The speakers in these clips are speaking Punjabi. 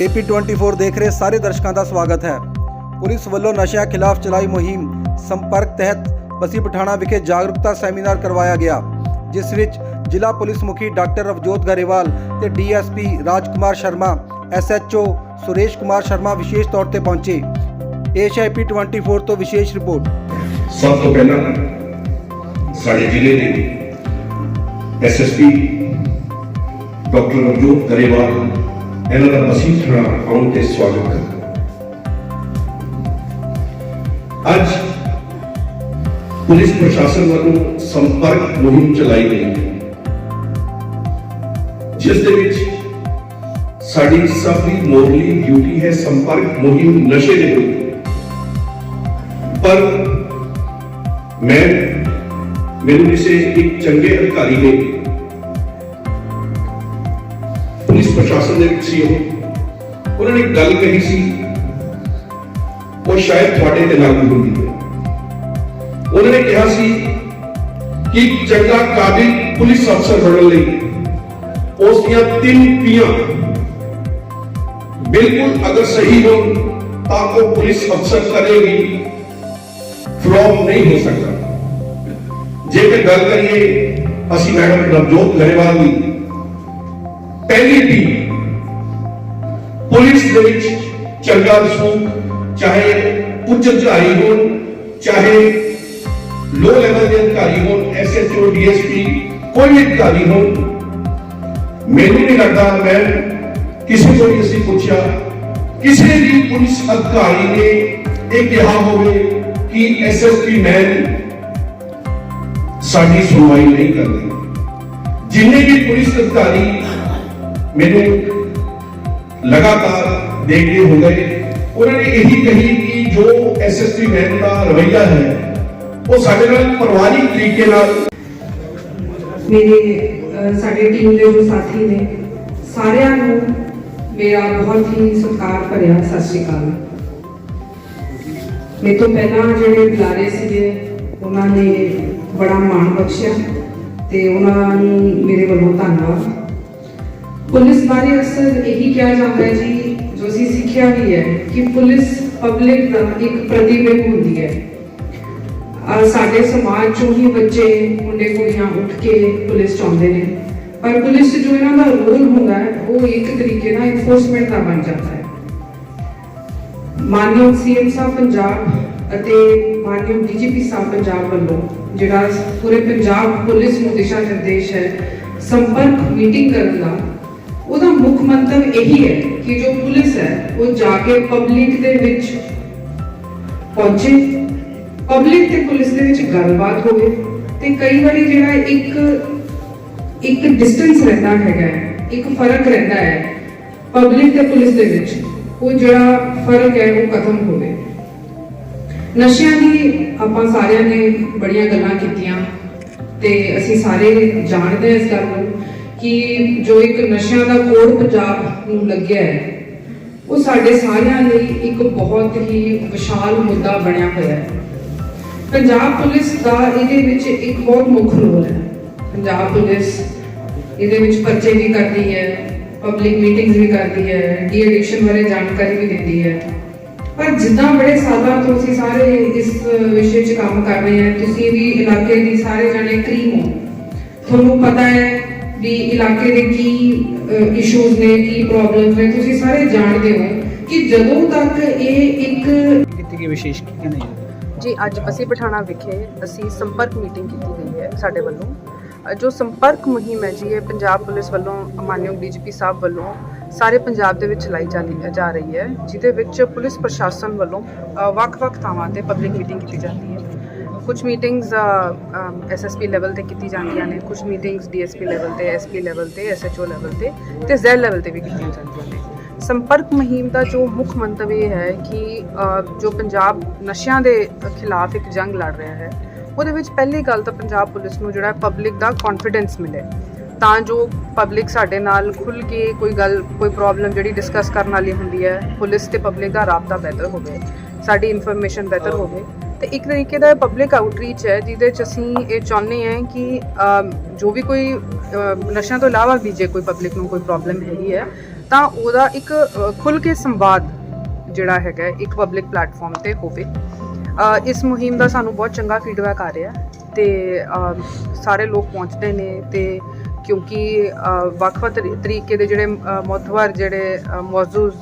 ਏਪੀ 24 ਦੇਖ ਰਹੇ ਸਾਰੇ ਦਰਸ਼ਕਾਂ ਦਾ ਸਵਾਗਤ ਹੈ ਪੁਲਿਸ ਵੱਲੋਂ ਨਸ਼ਿਆਂ ਖਿਲਾਫ ਚਲਾਈ ਮੁਹਿੰਮ ਸੰਪਰਕ ਤਹਿਤ ਬਸੀ ਪਠਾਣਾ ਵਿਖੇ ਜਾਗਰੂਕਤਾ ਸੈਮੀਨਾਰ ਕਰਵਾਇਆ ਗਿਆ ਜਿਸ ਵਿੱਚ ਜ਼ਿਲ੍ਹਾ ਪੁਲਿਸ ਮੁਖੀ ਡਾਕਟਰ ਰਵਜੋਤ ਗਰੇਵਾਲ ਤੇ ਡੀਐਸਪੀ ਰਾਜਕੁਮਾਰ ਸ਼ਰਮਾ ਐਸਐਚਓ ਸੁਰੇਸ਼ ਕੁਮਾਰ ਸ਼ਰਮਾ ਵਿਸ਼ੇਸ਼ ਤੌਰ ਤੇ ਪਹੁੰਚੇ ਏਸ਼ੀਆ ਏਪੀ 24 ਤੋਂ ਵਿਸ਼ੇਸ਼ ਰਿਪੋਰਟ ਸਭ ਤੋਂ ਪਹਿਲਾਂ ਸਾਡੇ ਜ਼ਿਲ੍ਹੇ ਦੇ ਐਸਐਸਪੀ ਡਾਕਟਰ ਰਵਜੋਤ ਗਰੇਵਾਲ ਇਹਨਾਂ ਦਾ ਮਸੀਹ ਥਾਣਾ ਆਉਣ ਤੇ ਸਵਾਗਤ ਕਰਦਾ ਅੱਜ ਪੁਲਿਸ ਪ੍ਰਸ਼ਾਸਨ ਵੱਲੋਂ ਸੰਪਰਕ ਮੁਹਿੰਮ ਚਲਾਈ ਗਈ ਹੈ ਜਿਸ ਦੇ ਵਿੱਚ ਸਾਡੀ ਸਭ ਦੀ ਮੋਰਲੀ ਡਿਊਟੀ ਹੈ ਸੰਪਰਕ ਮੁਹਿੰਮ ਨਸ਼ੇ ਦੇ ਵਿਰੁੱਧ ਪਰ ਮੈਂ ਮੈਨੂੰ ਕਿਸੇ ਇੱਕ ਚੰਗੇ ਅਧਿਕਾਰੀ ਨੇ ਪੁਲਿਸ ਪ੍ਰਸ਼ਾਸਨ ਦੇ ਵਿੱਚ ਸੀ ਉਹ ਉਹਨਾਂ ਨੇ ਇੱਕ ਗੱਲ ਕਹੀ ਸੀ ਉਹ ਸ਼ਾਇਦ ਤੁਹਾਡੇ ਤੇ ਲਾਗੂ ਹੁੰਦੀ ਹੈ ਉਹਨਾਂ ਨੇ ਕਿਹਾ ਸੀ ਕਿ ਇੱਕ ਚੰਗਾ ਕਾਬਿਲ ਪੁਲਿਸ ਅਫਸਰ ਬਣਨ ਲਈ ਉਸ ਦੀਆਂ ਤਿੰਨ ਪੀਆਂ ਬਿਲਕੁਲ ਅਗਰ ਸਹੀ ਹੋਣ ਤਾਂ ਉਹ ਪੁਲਿਸ ਅਫਸਰ ਕਰੇਗੀ ਫਲॉप ਨਹੀਂ ਹੋ ਸਕਦਾ ਜੇਕਰ ਗੱਲ ਕਰੀਏ ਅਸੀਂ ਮੈਡਮ ਨਵਜੋਤ ਗਰੇਵਾਲ ਦੀ ਪਹਿਲੀ ਵੀ ਪੁਲਿਸ ਦੇ ਵਿੱਚ ਚੰਗਾ ਰਸੂਖ ਚਾਹੇ ਉੱਚ ਅਧਿਕਾਰੀ ਹੋਣ ਚਾਹੇ ਲੋ ਲੈਵਲ ਦੇ ਅਧਿਕਾਰੀ ਹੋਣ ਐਸਐਚਓ ਡੀਐਸਪੀ ਕੋਈ ਵੀ ਅਧਿਕਾਰੀ ਹੋਣ ਮੈਨੂੰ ਨਹੀਂ ਲੱਗਦਾ ਮੈਂ ਕਿਸੇ ਤੋਂ ਵੀ ਅਸੀਂ ਪੁੱਛਿਆ ਕਿਸੇ ਵੀ ਪੁਲਿਸ ਅਧਿਕਾਰੀ ਨੇ ਇਹ ਕਿਹਾ ਹੋਵੇ ਕਿ ਐਸਐਸਪੀ ਮੈਨ ਸਾਡੀ ਸੁਣਵਾਈ ਨਹੀਂ ਕਰਦੇ ਜਿੰਨੇ ਵੀ ਪੁਲਿਸ ਅਧਿਕਾਰੀ ਮੈਨੂੰ ਲਗਾਤਾਰ ਦੇਖਦੇ ਹੋ ਗਏ ਉਹਨਾਂ ਨੇ ਇਹੀ ਕਹੀ ਕਿ ਜੋ ਐਸਐਸਪੀ ਮੈਨ ਦਾ ਰਵੱਈਆ ਹੈ, ਉਹ ਸਾਡੇ ਨਾਲ ਪਰਿਵਾਰਿਕ ਤਰੀਕੇ ਨਾਲ ਮੇਰੇ ਸਾਡੇ ਟੀਮ ਦੇ ਜੋ ਸਾਥੀ ਨੇ, ਸਾਰਿਆਂ ਨੂੰ ਮੇਰਾ ਬਹੁਤ ਹੀ ਸਤਿਕਾਰ ਭਰਿਆ ਸਤਿ ਸ਼੍ਰੀ ਅਕਾਲ। ਮੇਰੇ ਤੋਂ ਪਹਿਲਾਂ ਜਿਹੜੇ ਬੁਲਾਰੇ ਸੀਗੇ, ਉਹਨਾਂ ਨੇ ਬੜਾ ਮਾਣ ਬਖਸ਼ਿਆ ਤੇ ਉਹਨਾਂ ਨੂੰ ਮੇਰੇ ਵੱਲੋਂ ਪੁਲਿਸ ਬਾਰੇ ਅਕਸਰ ਇਹੀ ਕਿਹਾ ਜਾਂਦਾ ਹੈ ਜੀ, ਜੋ ਅਸੀਂ ਸਿੱਖਿਆ ਵੀ ਹੈ, ਕਿ ਪੁਲਿਸ ਪਬਲਿਕ ਦਾ ਇੱਕ ਪ੍ਰਤੀਬਿੰਬ ਹੁੰਦੀ ਹੈ। ਸਾਡੇ ਸਮਾਜ ਚੋਂ ਹੀ ਬੱਚੇ ਮੁੰਡੇ ਕੁੜੀਆਂ ਉੱਠ ਕੇ ਪੁਲਿਸ ਚ ਨੇ। ਪਰ ਪੁਲਿਸ ਜੋ ਇਹਨਾਂ ਦਾ ਰੋਲ ਹੁੰਦਾ ਹੈ, ਉਹ ਇੱਕ ਤਰੀਕੇ ਨਾਲ ਇਨਫੋਰਸਮੈਂਟ ਦਾ ਬਣ ਜਾਂਦਾ ਹੈ। ਮਾਨਯੋਗ ਸੀਐਮ ਸਾਹਿਬ ਪੰਜਾਬ ਅਤੇ ਮਾਨਯੋਗ ਡੀਜੀਪੀ ਸਾਹਿਬ ਪੰਜਾਬ ਵੱਲੋਂ ਜਿਹੜਾ ਪੂਰੇ ਪੰਜਾਬ ਪੁਲਿਸ ਨੂੰ ਦਿਸ਼ਾ ਨਿਰਦੇਸ਼ ਹੈ, ਸੰਪਰਕ ਮੀਟਿੰਗ ਕਰਨ ਦਾ ਉਹਦਾ ਮੁੱਖ ਮੰਤਵ ਇਹੀ ਹੈ ਕਿ ਜੋ ਪੁਲਿਸ ਹੈ, ਉਹ ਜਾ ਕੇ ਪਬਲਿਕ ਦੇ ਵਿੱਚ ਪਹੁੰਚੇ। ਪਬਲਿਕ ਤੇ ਪੁਲਿਸ ਦੇ ਵਿੱਚ ਗੱਲਬਾਤ ਹੋਵੇ ਤੇ ਕਈ ਵਾਰੀ ਜਿਹੜਾ ਇੱਕ ਇੱਕ ਡਿਸਟੈਂਸ ਰਹਿੰਦਾ ਹੈਗਾ ਇੱਕ ਫ਼ਰਕ ਰਹਿੰਦਾ ਹੈ ਪਬਲਿਕ ਤੇ ਪੁਲਿਸ ਦੇ ਵਿੱਚ, ਉਹ ਜਿਹੜਾ ਫ਼ਰਕ ਹੈ, ਉਹ ਖਤਮ ਹੋਵੇ। ਨਸ਼ਿਆਂ ਦੀ ਆਪਾਂ ਸਾਰਿਆਂ ਨੇ ਬੜੀਆਂ ਗੱਲਾਂ ਕੀਤੀਆਂ ਤੇ ਅਸੀਂ ਸਾਰੇ ਜਾਣਦੇ ਹਾਂ ਇਸ ਗੱਲ ਨੂੰ। ਕਿ ਜੋ ਇੱਕ ਨਸ਼ਿਆਂ ਦਾ ਕੋੜ ਪੰਜਾਬ ਨੂੰ ਲੱਗਿਆ ਹੈ, ਉਹ ਸਾਡੇ ਸਾਰਿਆਂ ਲਈ ਇੱਕ ਬਹੁਤ ਹੀ ਵਿਸ਼ਾਲ ਮੁੱਦਾ ਬਣਿਆ ਹੋਇਆ ਹੈ। ਪੰਜਾਬ ਪੁਲਿਸ ਦਾ ਇਹਦੇ ਵਿੱਚ ਇੱਕ ਬਹੁਤ ਮੁੱਖ ਰੋਲ ਹੈ। ਪੰਜਾਬ ਪੁਲਿਸ ਇਹਦੇ ਵਿੱਚ ਪਰਚੇ ਵੀ ਕਰਦੀ ਹੈ ਪਬਲਿਕ ਮੀਟਿੰਗਸ ਵੀ ਕਰਦੀ ਹੈ ਡੀ ਐਡਿਕਸ਼ਨ ਬਾਰੇ ਜਾਣਕਾਰੀ ਵੀ ਦਿੰਦੀ ਹੈ। ਪਰ ਜਿੱਦਾਂ ਬੜੇ ਸਾਲਾਂ ਤੋਂ ਅਸੀਂ ਸਾਰੇ ਇਸ ਵਿਸ਼ੇ 'ਚ ਕੰਮ ਕਰ ਰਹੇ ਹਾਂ, ਤੁਸੀਂ ਵੀ ਇਲਾਕੇ ਦੀ ਸਾਰੇ ਜਣੇ ਕਰੀਮ ਹੋ। ਤੁਹਾਨੂੰ ਪਤਾ ਹੈ ਵੀ ਇਲਾਕੇ ਦੇ ਕੀ ਇਸ਼ੂਜ਼ ਨੇ ਕੀ ਪ੍ਰੋਬਲਮਸ ਨੇ ਤੁਸੀਂ ਸਾਰੇ ਜਾਣਦੇ ਹੋ ਕਿ ਜਦੋਂ ਤੱਕ ਇਹ ਇੱਕ ਕੀਤੀ ਗਈ ਵਿਸ਼ੇਸ਼ ਕੀ ਕਹਿਣਾ ਹੈ ਜੀ ਅੱਜ ਬਸੀ ਪਠਾਣਾ ਵਿਖੇ ਅਸੀਂ ਸੰਪਰਕ ਮੀਟਿੰਗ ਕੀਤੀ ਗਈ ਹੈ ਸਾਡੇ ਵੱਲੋਂ। ਜੋ ਸੰਪਰਕ ਮੁਹਿੰਮ ਹੈ ਜੀ ਇਹ ਪੰਜਾਬ ਪੁਲਿਸ ਵੱਲੋਂ ਮਾਨਯੋਗ ਡੀਜੀਪੀ ਸਾਹਿਬ ਵੱਲੋਂ ਸਾਰੇ ਪੰਜਾਬ ਦੇ ਵਿੱਚ ਚਲਾਈ ਜਾਂਦੀ ਜਾ ਰਹੀ ਹੈ ਜਿਹਦੇ ਵਿੱਚ ਪੁਲਿਸ ਪ੍ਰਸ਼ਾਸਨ ਵੱਲੋਂ ਵੱਖ-ਵੱਖ ਥਾਵਾਂ ਤੇ ਪਬਲਿਕ ਮੀਟਿੰਗ ਕੀਤੀ ਜਾਂਦੀ ਹੈ। ਕੁਝ ਮੀਟਿੰਗਸ ਐਸਐਸਪੀ ਲੈਵਲ ਤੇ ਕੀਤੀ ਜਾਂਦੀਆਂ ਨੇ ਕੁਝ ਮੀਟਿੰਗਸ ਡੀਐਸਪੀ ਲੈਵਲ ਤੇ ਐਸਪੀ ਲੈਵਲ ਤੇ ਐਸਐਚਓ ਲੈਵਲ ਤੇ ਤੇ ਜ਼ੈਲ ਲੈਵਲ ਤੇ ਵੀ ਕੀਤੀਆਂ ਜਾਂਦੀਆਂ ਨੇ। ਸੰਪਰਕ ਮੁਹਿੰਮ ਦਾ ਜੋ ਮੁੱਖ ਮੰਤਵ ਇਹ ਹੈ ਕਿ ਜੋ ਪੰਜਾਬ ਨਸ਼ਿਆਂ ਦੇ ਖਿਲਾਫ ਇੱਕ ਜੰਗ ਲੜ ਰਿਹਾ ਹੈ, ਉਹਦੇ ਵਿੱਚ ਪਹਿਲੀ ਗੱਲ ਤਾਂ ਪੰਜਾਬ ਪੁਲਿਸ ਨੂੰ ਜਿਹੜਾ ਪਬਲਿਕ ਦਾ ਕੌਨਫੀਡੈਂਸ ਮਿਲੇ ਤਾਂ ਜੋ ਪਬਲਿਕ ਸਾਡੇ ਨਾਲ ਖੁੱਲ ਕੇ ਕੋਈ ਗੱਲ, ਕੋਈ ਪ੍ਰੋਬਲਮ ਜਿਹੜੀ ਡਿਸਕਸ ਕਰਨ ਵਾਲੀ ਹੁੰਦੀ ਹੈ, ਪੁਲਿਸ ਤੇ ਪਬਲਿਕ ਦਾ ਰਾਬਤਾ ਬਿਹਤਰ ਹੋਵੇ, ਸਾਡੀ ਇਨਫੋਰਮੇਸ਼ਨ ਬਿਹਤਰ ਹੋਵੇ। ਤੇ ਇੱਕ ਤਰੀਕੇ ਦਾ ਪਬਲਿਕ ਆਊਟਰੀਚ ਹੈ ਜਿਹਦੇ ਚ ਅਸੀਂ ਇਹ ਚਾਹੁੰਦੇ ਹਾਂ ਕਿ ਜੋ ਵੀ ਕੋਈ ਨਸ਼ਿਆਂ ਤੋਂ ਇਲਾਵਾ ਵੀ ਜੇ ਕੋਈ ਪਬਲਿਕ ਨੂੰ ਕੋਈ ਪ੍ਰੋਬਲਮ ਹੈਗੀ ਹੈ ਤਾਂ ਉਹਦਾ ਇੱਕ ਅ, ਖੁੱਲ੍ਹ ਕੇ ਸੰਵਾਦ ਜਿਹੜਾ ਹੈਗਾ ਇੱਕ ਪਬਲਿਕ ਪਲੇਟਫਾਰਮ ਤੇ ਹੋਵੇ। ਇਸ ਮੁਹਿੰਮ ਦਾ ਸਾਨੂੰ ਬਹੁਤ ਚੰਗਾ ਫੀਡਬੈਕ ਆ ਰਿਹਾ ਤੇ ਸਾਰੇ ਲੋਕ ਪਹੁੰਚਦੇ ਨੇ ਤੇ ਕਿਉਂਕਿ ਵੱਖ-ਵੱਖ ਤਰੀਕੇ ਦੇ ਜਿਹੜੇ ਅ, ਜਿਹੜੇ ਅ, ਮੌਜੂਦ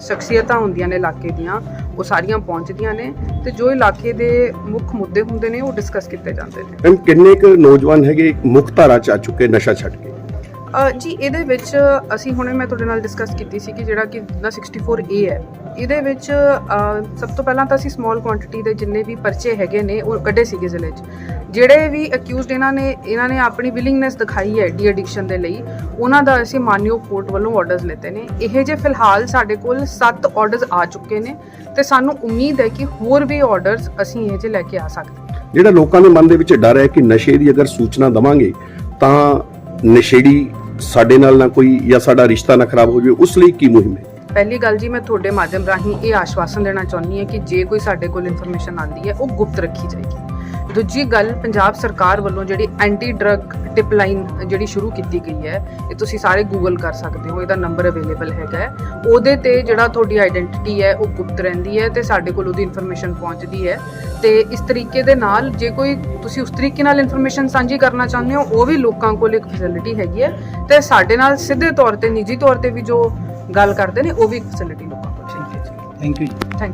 ਸ਼ਖਸੀਅਤਾਂ ਹੁੰਦੀਆਂ ਨੇ ਇਲਾਕੇ ਦੀਆਂ ਉਹ ਸਾਰੀਆਂ ਪਹੁੰਚਦੀਆਂ ਨੇ ਤੇ ਜੋ ਇਲਾਕੇ ਦੇ ਮੁੱਖ ਮੁੱਦੇ ਹੁੰਦੇ ਨੇ ਉਹ ਡਿਸਕਸ ਕੀਤੇ ਜਾਂਦੇ ਨੇ। ਮੈਮ ਕਿੰਨੇ ਕੁ ਨੌਜਵਾਨ ਹੈਗੇ? ਮੁੱਖ ਧਾਰਾ ਚ ਆ ਚੁੱਕੇ ਨਸ਼ਾ ਛੱਡ ਕੇ। ਜੀ, ਇਹਦੇ ਵਿੱਚ ਅਸੀਂ ਹੁਣੇ ਮੈਂ ਤੁਹਾਡੇ ਨਾਲ ਡਿਸਕਸ ਕੀਤੀ ਸੀ ਕਿ ਜਿਹੜਾ ਕਿ ਨਾ 64A ਹੈ, ਇਹਦੇ ਵਿੱਚ ਸਭ ਤੋਂ ਪਹਿਲਾਂ ਤਾਂ ਅਸੀਂ ਸਮਾਲ ਕੁਆਂਟੀਟੀ ਦੇ ਜਿੰਨੇ ਵੀ ਪਰਚੇ ਹੈਗੇ ਨੇ, ਉਹ ਕੱਢੇ ਸੀਗੇ ਜ਼ਿਲ੍ਹੇ 'ਚ। ਜਿਹੜੇ ਵੀ ਅਕਿਊਜ਼ਡ ਇਹਨਾਂ ਨੇ ਇਹਨਾਂ ਨੇ ਆਪਣੀ ਵਿਲਿੰਗਨੈਸ ਦਿਖਾਈ ਹੈ ਡੀ ਐਡਿਕਸ਼ਨ ਦੇ ਲਈ, ਉਹਨਾਂ ਦਾ ਅਸੀਂ ਮਾਨਯੋਗ ਕੋਰਟ ਵੱਲੋਂ ਆਰਡਰਸ ਲਿੱਤੇ ਨੇ। ਇਹ ਜੇ ਫਿਲਹਾਲ ਸਾਡੇ ਕੋਲ 7 ਆਰਡਰਸ ਆ ਚੁੱਕੇ ਨੇ ਤੇ ਸਾਨੂੰ ਉਮੀਦ ਹੈ ਕਿ ਹੋਰ ਵੀ ਆਰਡਰਸ ਅਸੀਂ ਇਹ ਜੇ ਲੈ ਕੇ ਆ ਸਕਦੇ ਜਿਹੜਾ ਲੋਕਾਂ ਦੇ ਮਨ ਦੇ ਵਿੱਚ ਡਰ ਹੈ ਕਿ ਨਸ਼ੇ ਦੀ ਅਗਰ ਸੂਚਨਾ ਦਵਾਂਗੇ, ਤਾਂ ਨਸ਼ੇੜੀ ਸਾਡੇ ਨਾਲ ਨਾ ਕੋਈ ਜਾਂ ਸਾਡਾ ਰਿਸ਼ਤਾ ਨਾ ਖਰਾਬ ਹੋ ਜਾਵੇ, ਉਸ ਲਈ ਕੀ ਮੁਹਿੰਮ ਹੈ? ਪਹਿਲੀ ਗੱਲ ਜੀ, ਮੈਂ ਤੁਹਾਡੇ ਮਾਧਿਅਮ ਰਾਹੀਂ ਇਹ ਆਸ਼ਵਾਸਨ ਦੇਣਾ ਚਾਹੁੰਦੀ ਹਾਂ ਕਿ ਜੇ ਕੋਈ ਸਾਡੇ ਕੋਲ ਇਨਫੋਰਮੇਸ਼ਨ ਆਂਦੀ ਹੈ, ਉਹ ਗੁਪਤ ਰੱਖੀ ਜਾਏਗੀ। ਦੂਜੀ ਗੱਲ ਪੰਜਾਬ ਸਰਕਾਰ ਵੱਲੋਂ ਜਿਹੜੀ ਐਂਟੀ ਡਰੱਗ ਟਿਪ ਲਾਈਨ ਜਿਹੜੀ ਸ਼ੁਰੂ ਕੀਤੀ ਗਈ ਹੈ ਇਹ ਤੁਸੀਂ ਸਾਰੇ ਗੂਗਲ ਕਰ ਸਕਦੇ ਹੋ ਇਹਦਾ ਨੰਬਰ ਅਵੇਲੇਬਲ ਹੈਗਾ ਹੈ। ਉਹਦੇ ਤੇ ਜਿਹੜਾ ਤੁਹਾਡੀ ਆਇਡੈਂਟੀਟੀ ਹੈ ਉਹ ਗੁਪਤ ਰਹਿੰਦੀ ਹੈ ਤੇ ਸਾਡੇ ਕੋਲ ਉਹਦੀ ਇਨਫੋਰਮੇਸ਼ਨ ਪਹੁੰਚਦੀ ਹੈ। ਤੇ ਇਸ ਤਰੀਕੇ ਦੇ ਨਾਲ ਜੇ ਕੋਈ ਤੁਸੀਂ ਉਸ ਤਰੀਕੇ ਨਾਲ ਇਨਫੋਰਮੇਸ਼ਨ ਸਾਂਝੀ ਕਰਨਾ ਚਾਹੁੰਦੇ ਹੋ ਉਹ ਵੀ ਲੋਕਾਂ ਕੋਲ ਇੱਕ ਫੈਸਿਲਿਟੀ ਹੈਗੀ ਹੈ। ਤੇ ਸਾਡੇ ਨਾਲ ਸਿੱਧੇ ਤੌਰ ਤੇ ਨਿੱਜੀ ਤੌਰ ਤੇ ਵੀ ਜੋ ਗੱਲ ਕਰਦੇ ਨੇ ਉਹ ਵੀ ਫੈਸਿਲਿਟੀ ਲੋਕਾਂ ਕੋਲ। ਹੈ thank you ji thank you